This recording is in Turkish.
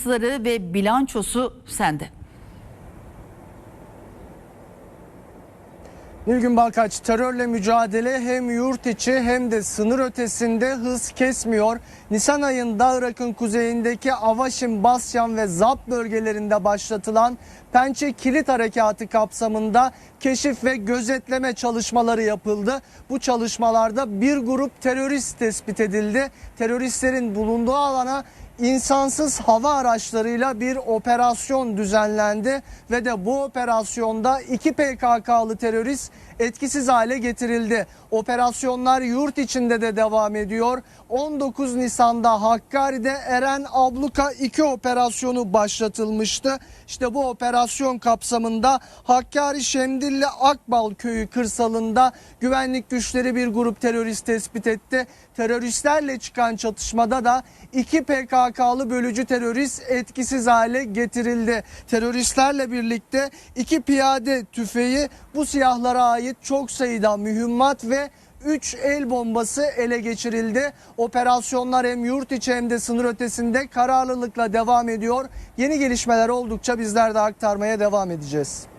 ayrıntıları ve bilançosu sende. Nilgün Balkaç terörle mücadele hem yurt içi hem de sınır ötesinde hız kesmiyor. Nisan ayında Irak'ın kuzeyindeki Avaşin, Basyan ve Zap bölgelerinde başlatılan Pençe Kilit Harekatı kapsamında keşif ve gözetleme çalışmaları yapıldı. Bu çalışmalarda bir grup terörist tespit edildi. Teröristlerin bulunduğu alana insansız hava araçlarıyla bir operasyon düzenlendi ve de bu operasyonda iki PKK'lı terörist etkisiz hale getirildi. Operasyonlar yurt içinde de devam ediyor. 19 Nisan'da Hakkari'de Eren Abluka 2 operasyonu başlatılmıştı. İşte bu operasyon kapsamında Hakkari Şemdilli Akbal köyü kırsalında güvenlik güçleri bir grup terörist tespit etti. Teröristlerle çıkan çatışmada da iki PKK'lı bölücü terörist etkisiz hale getirildi. Teröristlerle birlikte iki piyade tüfeği bu siyahlara ait çok sayıda mühimmat ve 3 el bombası ele geçirildi. Operasyonlar hem yurt içi hem de sınır ötesinde kararlılıkla devam ediyor. Yeni gelişmeler oldukça bizler de aktarmaya devam edeceğiz.